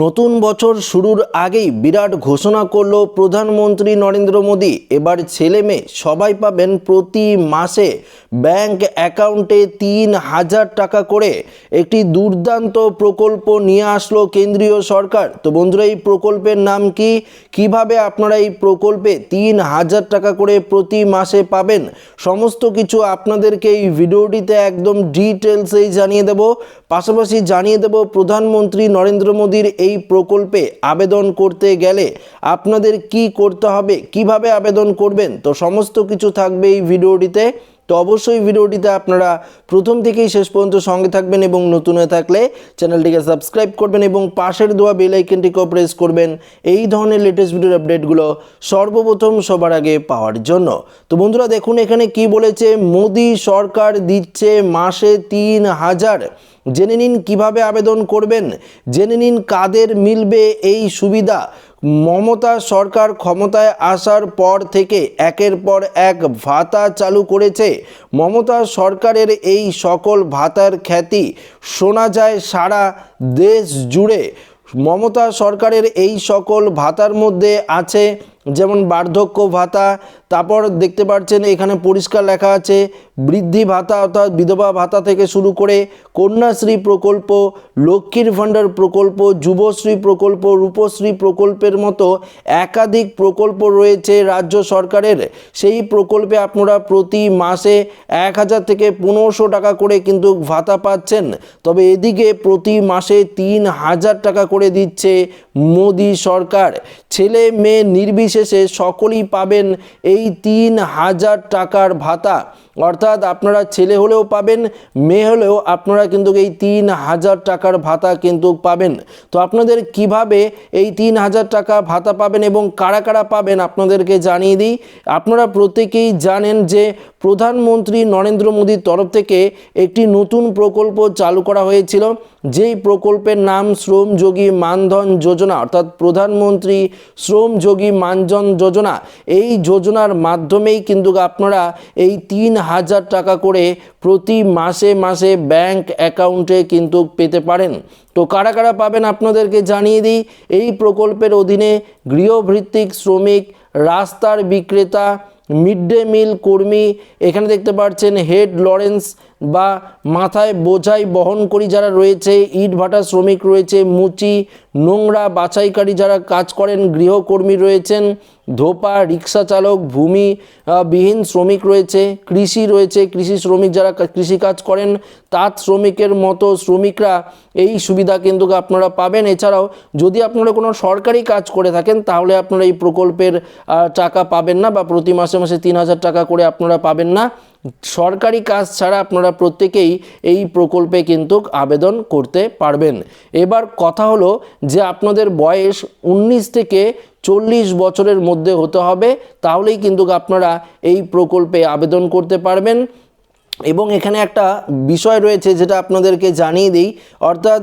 নতুন বছর শুরুর আগেই বিরাট ঘোষণা করল প্রধানমন্ত্রী নরেন্দ্র মোদী। এবার ছেলে মেয়ে সবাই পাবেন প্রতি মাসে ব্যাংক অ্যাকাউন্টে তিন হাজার টাকা করে। একটি দুর্দান্ত প্রকল্প নিয়ে আসলো কেন্দ্রীয় সরকার। তো বন্ধুরা, এই প্রকল্পের নাম কি? কীভাবে আপনারা এই প্রকল্পে তিন হাজার টাকা করে প্রতি মাসে পাবেন? সমস্ত কিছু আপনাদেরকে এই ভিডিওটিতে একদম ডিটেলসেই জানিয়ে দেব। পাশাপাশি জানিয়ে দেব, প্রধানমন্ত্রী নরেন্দ্র মোদীর এই প্রকল্পে আবেদন করতে গেলে আপনাদের কি করতে হবে, কীভাবে আবেদন করবেন? তো সমস্ত কিছু থাকবে এই ভিডিওটিতে। তো অবশ্যই ভিডিওটিতে আপনারা প্রথম থেকেই শেষ পর্যন্ত সঙ্গে থাকবেন এবং নতুন হয়ে থাকলে চ্যানেলটিকে সাবস্ক্রাইব করবেন এবং পাশের দেওয়া বেল আইকনটিকেও প্রেস করবেন। এই ধরনের লেটেস্ট ভিডিওর আপডেটগুলো সর্বপ্রথম সবার আগে পাওয়ার জন্য। তো বন্ধুরা, দেখুন এখানে কি বলেছে? মোদি সরকার দিচ্ছে মাসে তিন হাজার। জেনে নিন কীভাবে আবেদন করবেন? জেনে নিন কাদের মিলবে এই সুবিধা? মমতা সরকার ক্ষমতায় আসার পর থেকে একের পর এক ভাতা চালু করেছে। মমতা সরকারের এই সকল ভাতার খ্যাতি শোনা যায় সারা দেশ জুড়ে। মমতা সরকারের এই সকল ভাতার মধ্যে আছে যেমন বার্ধক্য ভাতা, তারপর দেখতে পাচ্ছেন এখানে পরিষ্কার লেখা আছে, বৃদ্ধি ভাতা অর্থাৎ বিধবা ভাতা থেকে শুরু করে কন্যাশ্রী প্রকল্প, লক্ষ্মীর ভাণ্ডার প্রকল্প, যুবশ্রী প্রকল্প, রূপশ্রী প্রকল্পের মতো একাধিক প্রকল্প রয়েছে রাজ্য সরকারের। সেই প্রকল্পে আপনারা প্রতি মাসে এক হাজার থেকে পনেরোশো টাকা করে কিন্তু ভাতা পাচ্ছেন। তবে এদিকে প্রতি মাসে তিন হাজার টাকা করে দিচ্ছে মোদি সরকার। ছেলে মেয়ে নির্বিশেষে সকলেই পাবেন এই তিন হাজার টাকার ভাতা। অর্থাৎ আপনারা ছেলে হলেও পাবেন, মেয়ে হলেও আপনারা কিন্তু এই তিন হাজার টাকার ভাতা কিন্তু পাবেন। তো আপনাদের কীভাবে এই তিন হাজার টাকা ভাতা পাবেন এবং কারা কারা পাবেন আপনাদেরকে জানিয়ে দিই। আপনারা প্রত্যেকেই জানেন যে প্রধানমন্ত্রী নরেন্দ্র মোদীর তরফ থেকে একটি নতুন প্রকল্প চালু করা হয়েছিল। যেই প্রকল্পের নাম শ্রমযোগী মানধন যোজনা, অর্থাৎ প্রধানমন্ত্রী শ্রমযোগী মানধন যোজনা, এই যোজনার মাধ্যমেই কিন্তু আপনারা এই তিন হাজার টাকা করে প্রতি মাসে মাসে ব্যাংক অ্যাকাউন্টে কিন্তু পেতে পারেন। তো কারা কারা পাবেন আপনাদেরকে জানিয়ে দিই। এই প্রকল্পের অধীনে গৃহভিত্তিক শ্রমিক, রাস্তার বিক্রেতা মিড ডে মিল কর্মী, এখানে দেখতে পাচ্ছেন হেড লরেন্স বা মাথায় বোঝাই বহনকারী যারা রয়েছে, ইট ভাটা শ্রমিক রয়েছে, মুচি, নোংরা বাছাইকারী যারা কাজ করেন, গৃহকর্মী রয়েছেন, ধোপা, রিক্সা চালক, ভূমি বিহীন শ্রমিক রয়েছে, কৃষি রয়েছে, কৃষি শ্রমিক যারা কৃষিকাজ করেন, তাঁত শ্রমিকের মতো শ্রমিকরা এই সুবিধা কিন্তু আপনারা পাবেন। এছাড়াও যদি আপনারা কোনো সরকারি কাজ করে থাকেন, তাহলে আপনারা এই প্রকল্পের টাকা পাবেন না বা প্রতি মাসে মাসে তিন হাজার টাকা করে আপনারা পাবেন না। সরকারি কাজ ছাড়া আপনারা প্রত্যেকেই এই প্রকল্পে কিন্তু আবেদন করতে পারবেন। এবার কথা হলো যে আপনাদের বয়স উনিশ থেকে চল্লিশ বছরের মধ্যে হতে হবে, তাহলেই কিন্তু আপনারা এই প্রকল্পে আবেদন করতে পারবেন। এবং এখানে একটা বিষয় রয়েছে যেটা আপনাদেরকে জানিয়ে দিই। অর্থাৎ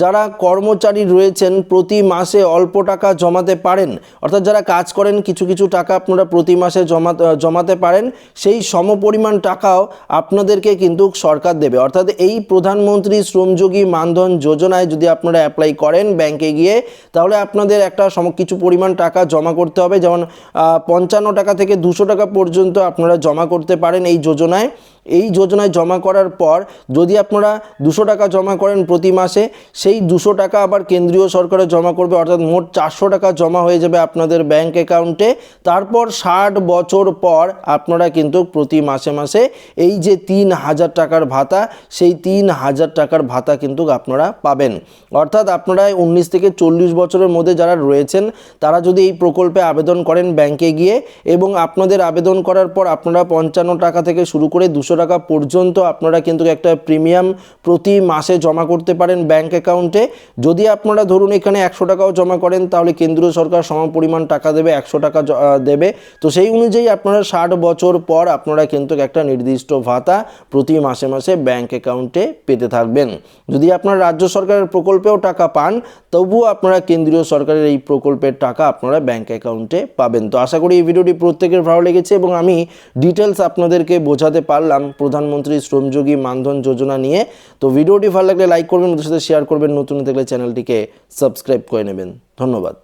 যারা কর্মচারী রয়েছেন প্রতি মাসে অল্প টাকা জমাতে পারেন, অর্থাৎ যারা কাজ করেন, কিছু কিছু টাকা আপনারা প্রতি মাসে জমা জমাতে পারেন, সেই সমপরিমাণ টাকাও আপনাদেরকে কিন্তু সরকার দেবে। অর্থাৎ এই প্রধানমন্ত্রী শ্রমযোগী মানধন যোজনায় যদি আপনারা অ্যাপ্লাই করেন ব্যাংকে গিয়ে, তাহলে আপনাদের একটা সম, কিছু পরিমাণ টাকা জমা করতে হবে। যেমন পঞ্চান্ন টাকা থেকে দুশো টাকা পর্যন্ত আপনারা জমা করতে পারেন এই যোজনায়। এই যোজনায় জমা করার পর যদি আপনারা দুশো টাকা জমা করেন প্রতি মাসে, সেই দুশো টাকা আবার কেন্দ্রীয় সরকারে জমা করবে, অর্থাৎ মোট চারশো টাকা জমা হয়ে যাবে আপনাদের ব্যাংক অ্যাকাউন্টে। তারপর ষাট বছর পর আপনারা কিন্তু প্রতি মাসে মাসে এই যে তিন হাজার টাকার ভাতা, সেই তিন হাজার টাকার ভাতা কিন্তু আপনারা পাবেন। অর্থাৎ আপনারা উনিশ থেকে চল্লিশ বছরের মধ্যে যারা রয়েছেন, তারা যদি এই প্রকল্পে আবেদন করেন ব্যাংকে গিয়ে এবং আপনাদের আবেদন করার পর আপনারা পঞ্চান্ন টাকা থেকে শুরু করে দুশো টাকা পর্যন্ত আপনারা কিন্তু একটা প্রিমিয়াম প্রতি মাসে জমা করতে পারেন ব্যাংক অ্যাকাউন্টে। যদি আপনারা ধরুন এখানে একশো টাকাও জমা করেন, তাহলে কেন্দ্রীয় সরকার সম পরিমাণ টাকা দেবে, একশো টাকা দেবে। তো সেই অনুযায়ী আপনারা ষাট বছর পর আপনারা কিন্তু একটা নির্দিষ্ট ভাতা প্রতি মাসে মাসে ব্যাংক অ্যাকাউন্টে পেতে থাকবেন। যদি আপনারা রাজ্য সরকারের প্রকল্পেও টাকা পান, তবুও আপনারা কেন্দ্রীয় সরকারের এই প্রকল্পের টাকা আপনারা ব্যাংক অ্যাকাউন্টে পাবেন। তো আশা করি এই ভিডিওটি প্রত্যেকের ভালো লেগেছে এবং আমি ডিটেলস আপনাদেরকে বোঝাতে পারলাম। পেলাম প্রধানমন্ত্রী শ্রমযোগী মানধন যোজনা নিয়ে। তো ভিডিওটি ভালো লাগলে লাইক করবেন, ওদের সাথে শেয়ার করবেন। নতুন থাকলে চ্যানেলটিকে সাবস্ক্রাইব করে নেবেন। ধন্যবাদ।